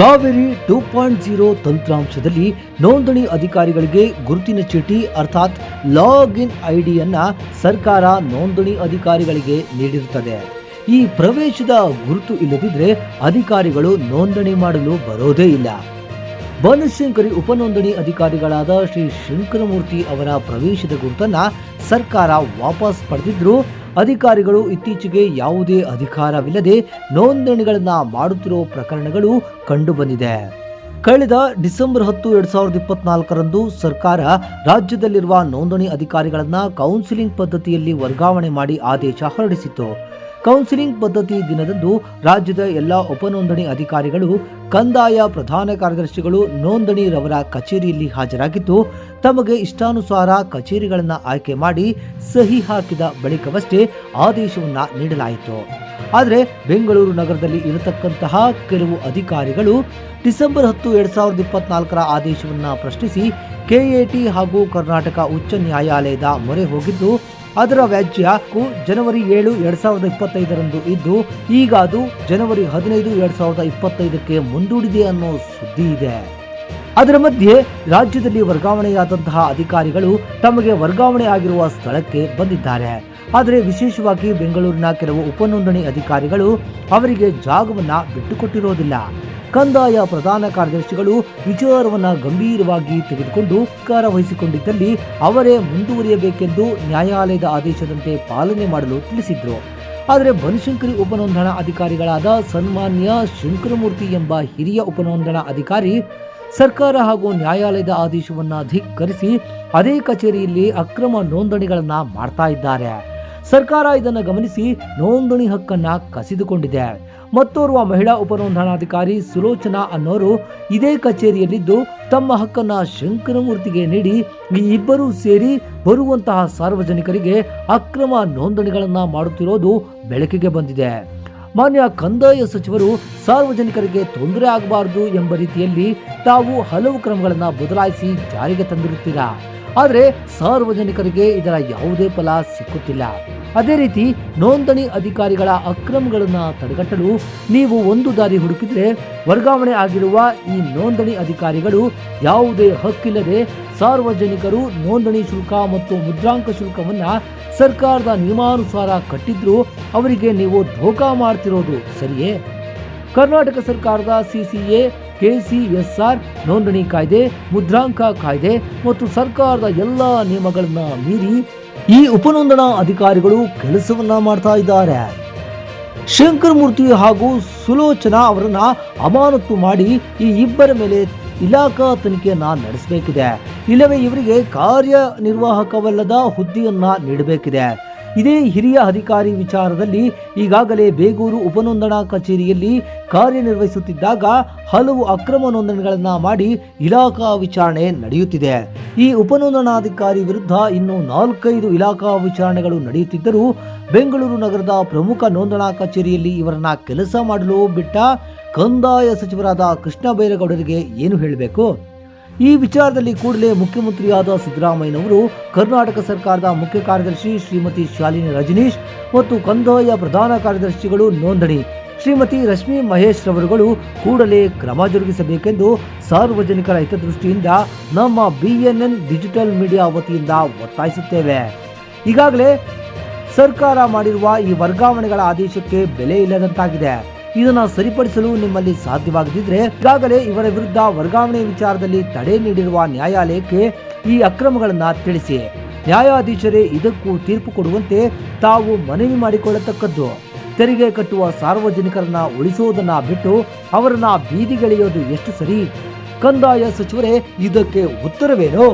Kaveri two point zero ತಂತ್ರಾಂಶದಲ್ಲಿ ನೋಂದಣಿ ಅಧಿಕಾರಿಗಳಿಗೆ ಗುರುತಿನ ಚೀಟಿ ಅರ್ಥಾತ್ ಲಾಗಿನ್ ಐಡಿಯನ್ನು ಸರ್ಕಾರ ನೋಂದಣಿ ಅಧಿಕಾರಿಗಳಿಗೆ ನೀಡಿರುತ್ತದೆ. ಈ ಪ್ರವೇಶದ ಗುರುತು ಇಲ್ಲದಿದ್ದರೆ ಅಧಿಕಾರಿಗಳು ನೋಂದಣಿ ಮಾಡಲು ಬರೋದೇ ಇಲ್ಲ. ಬನಶಂಕರಿ ಉಪನೋಂದಣಿ ಅಧಿಕಾರಿಗಳಾದ ಶ್ರೀ ಶಂಕರಮೂರ್ತಿ ಅವರ ಪ್ರವೇಶದ ಗುರುತನ್ನ ಸರ್ಕಾರ ವಾಪಸ್ ಪಡೆದಿದ್ರು ಅಧಿಕಾರಿಗಳು ಇತ್ತೀಚೆಗೆ ಯಾವುದೇ ಅಧಿಕಾರವಿಲ್ಲದೆ ನೋಂದಣಿಗಳನ್ನು ಮಾಡುತ್ತಿರುವ ಪ್ರಕರಣಗಳು ಕಂಡುಬಂದಿದೆ. ಕಳೆದ ಡಿಸೆಂಬರ್ ಹತ್ತು ಎರಡ್ ಸಾವಿರದ ಇಪ್ಪತ್ನಾಲ್ಕರಂದು ಸರ್ಕಾರ ರಾಜ್ಯದಲ್ಲಿರುವ ನೋಂದಣಿ ಅಧಿಕಾರಿಗಳನ್ನು ಕೌನ್ಸಿಲಿಂಗ್ ಪದ್ಧತಿಯಲ್ಲಿ ವರ್ಗಾವಣೆ ಮಾಡಿ ಆದೇಶ ಹೊರಡಿಸಿತ್ತು. ಕೌನ್ಸಿಲಿಂಗ್ ಪದ್ಧತಿ ದಿನದಂದು ರಾಜ್ಯದ ಎಲ್ಲ ಉಪನೋಂದಣಿ ಅಧಿಕಾರಿಗಳು, ಕಂದಾಯ ಪ್ರಧಾನ ಕಾರ್ಯದರ್ಶಿಗಳು ನೋಂದಣಿ ರವರ ಕಚೇರಿಯಲ್ಲಿ ಹಾಜರಾಗಿದ್ದು, ತಮಗೆ ಇಷ್ಟಾನುಸಾರ ಕಚೇರಿಗಳನ್ನು ಆಯ್ಕೆ ಮಾಡಿ ಸಹಿ ಹಾಕಿದ ಬಳಿಕವಷ್ಟೇ ಆದೇಶವನ್ನು ನೀಡಲಾಯಿತು. ಆದರೆ ಬೆಂಗಳೂರು ನಗರದಲ್ಲಿ ಇರತಕ್ಕಂತಹ ಕೆಲವು ಅಧಿಕಾರಿಗಳು ಡಿಸೆಂಬರ್ ಹತ್ತು ಎರಡ್ ಸಾವಿರದ ಇಪ್ಪತ್ನಾಲ್ಕರ ಆದೇಶವನ್ನು ಪ್ರಶ್ನಿಸಿ ಕೆಎಟಿ ಹಾಗೂ ಕರ್ನಾಟಕ ಉಚ್ಚ ನ್ಯಾಯಾಲಯದ ಮೊರೆ ಹೋಗಿದ್ದು, ಅದರ ವ್ಯಾಜ್ಯಕ್ಕೂ ಜನವರಿ ಏಳು ಎರಡ್ ಸಾವಿರದ ಇಪ್ಪತ್ತೈದರಂದು ಇದ್ದು, ಈಗ ಅದು ಜನವರಿ ಹದಿನೈದು ಎರಡ್ ಸಾವಿರದ ಇಪ್ಪತ್ತೈದಕ್ಕೆ ಮುಂದೂಡಿದೆ ಅನ್ನೋ ಸುದ್ದಿ ಇದೆ. ಅದರ ಮಧ್ಯೆ ರಾಜ್ಯದಲ್ಲಿ ವರ್ಗಾವಣೆಯಾದಂತಹ ಅಧಿಕಾರಿಗಳು ತಮಗೆ ವರ್ಗಾವಣೆ ಆಗಿರುವ ಸ್ಥಳಕ್ಕೆ ಬಂದಿದ್ದಾರೆ. ಆದರೆ ವಿಶೇಷವಾಗಿ ಬೆಂಗಳೂರಿನ ಕೆಲವು ಉಪನೋಂದಣಿ ಅಧಿಕಾರಿಗಳು ಅವರಿಗೆ ಜಾಗವನ್ನ ಬಿಟ್ಟುಕೊಟ್ಟಿರೋದಿಲ್ಲ. ಕಂದಾಯ ಪ್ರಧಾನ ಕಾರ್ಯದರ್ಶಿಗಳು ವಿಚಾರವನ್ನು ಗಂಭೀರವಾಗಿ ತೆಗೆದುಕೊಂಡು ಉಪಕಾರ ವಹಿಸಿಕೊಂಡಿದ್ದಲ್ಲಿ ಅವರೇ ಮುಂದುವರಿಯಬೇಕೆಂದು ನ್ಯಾಯಾಲಯದ ಆದೇಶದಂತೆ ಪಾಲನೆ ಮಾಡಲು ತಿಳಿಸಿದ್ರು. ಆದರೆ ಬನಶಂಕರಿ ಉಪನೋಂದಣಾ ಅಧಿಕಾರಿಗಳಾದ ಸನ್ಮಾನ್ಯ ಶಂಕರಮೂರ್ತಿ ಎಂಬ ಹಿರಿಯ ಉಪನೋಂದಣಾ ಅಧಿಕಾರಿ ಸರ್ಕಾರ ಹಾಗೂ ನ್ಯಾಯಾಲಯದ ಆದೇಶವನ್ನ ಧಿಕ್ಕರಿಸಿ ಅದೇ ಕಚೇರಿಯಲ್ಲಿ ಅಕ್ರಮ ನೋಂದಣಿಗಳನ್ನ ಮಾಡ್ತಾ ಇದ್ದಾರೆ. ಸರ್ಕಾರ ಇದನ್ನು ಗಮನಿಸಿ ನೋಂದಣಿ ಹಕ್ಕನ್ನ ಕಸಿದುಕೊಂಡಿದೆ. ಮತ್ತೋರ್ವ ಮಹಿಳಾ ಉಪನೋಂದಣಾಧಿಕಾರಿ ಸುಲೋಚನಾ ಅನ್ನೋರು ಇದೇ ಕಚೇರಿಯಲ್ಲಿದ್ದು ತಮ್ಮ ಹಕ್ಕನ್ನ ಶಂಕರಮೂರ್ತಿಗೆ ನೀಡಿ ಈ ಇಬ್ಬರೂ ಸೇರಿ ಬರುವಂತಹ ಸಾರ್ವಜನಿಕರಿಗೆ ಅಕ್ರಮ ನೋಂದಣಿಗಳನ್ನ ಮಾಡುತ್ತಿರೋದು ಬೆಳಕಿಗೆ ಬಂದಿದೆ. ಮಾನ್ಯ ಕಂದಾಯ ಸಚಿವರು ಸಾರ್ವಜನಿಕರಿಗೆ ತೊಂದರೆ ಆಗಬಾರದು ಎಂಬ ರೀತಿಯಲ್ಲಿ ತಾವು ಹಲವು ಕ್ರಮಗಳನ್ನು ಬದಲಾಯಿಸಿ ಜಾರಿಗೆ ತಂದಿರುತ್ತೀರಾ? ಆದರೆ ಸಾರ್ವಜನಿಕರಿಗೆ ಇದರ ಯಾವುದೇ ಫಲ ಸಿಕ್ಕುತ್ತಿಲ್ಲ. ಅದೇ ರೀತಿ ನೋಂದಣಿ ಅಧಿಕಾರಿಗಳ ಅಕ್ರಮಗಳನ್ನು ತಡೆಗಟ್ಟಲು ನೀವು ಒಂದು ದಾರಿ ಹುಡುಕಿದರೆ ವರ್ಗಾವಣೆ ಆಗಿರುವ ಈ ನೋಂದಣಿ ಅಧಿಕಾರಿಗಳು ಯಾವುದೇ ಹಕ್ಕಿಲ್ಲದೆ ಸಾರ್ವಜನಿಕರು ನೋಂದಣಿ ಶುಲ್ಕ ಮತ್ತು ಮುದ್ರಾಂಕ ಶುಲ್ಕವನ್ನ ಸರ್ಕಾರದ ನಿಯಮಾನುಸಾರ ಕಟ್ಟಿದ್ರು ಅವರಿಗೆ ನೀವು ಧೋಕಾ ಮಾಡ್ತಿರೋದು ಸರಿಯೇ? ಕರ್ನಾಟಕ ಸರ್ಕಾರದ ಸಿಸಿಎ, ಕೆಸಿಎಸ್ಆರ್ ನೋಂದಣಿ ಕಾಯ್ದೆ, ಮುದ್ರಾಂಕ ಕಾಯ್ದೆ ಮತ್ತು ಸರ್ಕಾರದ ಎಲ್ಲ ನಿಯಮಗಳನ್ನ ಮೀರಿ ಈ ಉಪನೋಂದಣಾ ಅಧಿಕಾರಿಗಳು ಕೆಲಸವನ್ನ ಮಾಡ್ತಾ ಇದ್ದಾರೆ. ಶಂಕರಮೂರ್ತಿ ಹಾಗೂ ಸುಲೋಚನಾ ಅವರನ್ನ ಅಮಾನತು ಮಾಡಿ ಈ ಇಬ್ಬರ ಮೇಲೆ ಇಲಾಖಾ ತನಿಖೆಯನ್ನು ನಡೆಸಬೇಕಿದೆ. ಇಲ್ಲವೇ ಇವರಿಗೆ ಕಾರ್ಯನಿರ್ವಾಹಕವಲ್ಲದ ಹುದ್ದೆಯನ್ನು ನೀಡಬೇಕಿದೆ. ಇದೇ ಹಿರಿಯ ಅಧಿಕಾರಿ ವಿಚಾರದಲ್ಲಿ ಈಗಾಗಲೇ ಬೇಗೂರು ಉಪನೋಂದಣಾ ಕಚೇರಿಯಲ್ಲಿ ಕಾರ್ಯನಿರ್ವಹಿಸುತ್ತಿದ್ದಾಗ ಹಲವು ಅಕ್ರಮ ನೋಂದಣಿಗಳನ್ನು ಮಾಡಿ ಇಲಾಖಾ ವಿಚಾರಣೆ ನಡೆಯುತ್ತಿದೆ. ಈ ಉಪನೋಂದಣಾಧಿಕಾರಿ ವಿರುದ್ಧ ಇನ್ನು ನಾಲ್ಕೈದು ಇಲಾಖಾ ವಿಚಾರಣೆಗಳು ನಡೆಯುತ್ತಿದ್ದರೂ ಬೆಂಗಳೂರು ನಗರದ ಪ್ರಮುಖ ನೋಂದಣಾ ಕಚೇರಿಯಲ್ಲಿ ಇವರನ್ನ ಕೆಲಸ ಮಾಡಲು ಬಿಟ್ಟ ಕಂದಾಯ ಸಚಿವರಾದ ಕೃಷ್ಣ ಬೈರೇಗೌಡರಿಗೆ ಏನು ಹೇಳಬೇಕು? ಈ ವಿಚಾರದಲ್ಲಿ ಕೂಡಲೇ ಮುಖ್ಯಮಂತ್ರಿಯಾದ ಸಿದ್ದರಾಮಯ್ಯನವರು ಕರ್ನಾಟಕ ಸರ್ಕಾರದ ಮುಖ್ಯ ಕಾರ್ಯದರ್ಶಿ ಶ್ರೀಮತಿ ಶಾಲಿನಿ ರಜನೀಶ್ ಮತ್ತು ಕಂದಾಯ ಪ್ರಧಾನ ಕಾರ್ಯದರ್ಶಿಗಳು ನೋಂದಣಿ. ಶ್ರೀಮತಿ ರಶ್ಮಿ ಮಹೇಶ್ ರವರುಗಳು ಕೂಡಲೇ ಕ್ರಮ ಜರುಗಿಸಬೇಕೆಂದು ಸಾರ್ವಜನಿಕರ ಹಿತದೃಷ್ಟಿಯಿಂದ ನಮ್ಮ ಬಿಎನ್ಎನ್ ಡಿಜಿಟಲ್ ಮೀಡಿಯಾ ವತಿಯಿಂದ ಒತ್ತಾಯಿಸುತ್ತೇವೆ. ಈಗಾಗಲೇ ಸರ್ಕಾರ ಮಾಡಿರುವ ಈ ವರ್ಗಾವಣೆಗಳ ಆದೇಶಕ್ಕೆ ಬೆಲೆ ಇಲ್ಲದಂತಾಗಿದೆ. ಇದನ್ನು ಸರಿಪಡಿಸಲು ನಿಮ್ಮಲ್ಲಿ ಸಾಧ್ಯವಾಗದಿದ್ರೆ ಈಗಾಗಲೇ ಇವರ ವಿರುದ್ಧ ವರ್ಗಾವಣೆ ವಿಚಾರದಲ್ಲಿ ತಡೆ ನೀಡಿರುವ ನ್ಯಾಯಾಲಯಕ್ಕೆ ಈ ಅಕ್ರಮಗಳನ್ನು ತಿಳಿಸಿ. ನ್ಯಾಯಾಧೀಶರೇ ಇದಕ್ಕೂ ತೀರ್ಪು ಕೊಡುವಂತೆ ತಾವು ಮನವಿ ಮಾಡಿಕೊಳ್ಳತಕ್ಕದ್ದು. ತೆರಿಗೆ ಕಟ್ಟುವ ಸಾರ್ವಜನಿಕರನ್ನ ಉಳಿಸುವುದನ್ನ ಬಿಟ್ಟು ಅವರನ್ನ ಬೀದಿಗೆಳೆಯೋದು ಎಷ್ಟು ಸರಿ? ಕಂದಾಯ ಸಚಿವರೇ, ಇದಕ್ಕೆ ಉತ್ತರವೇನು?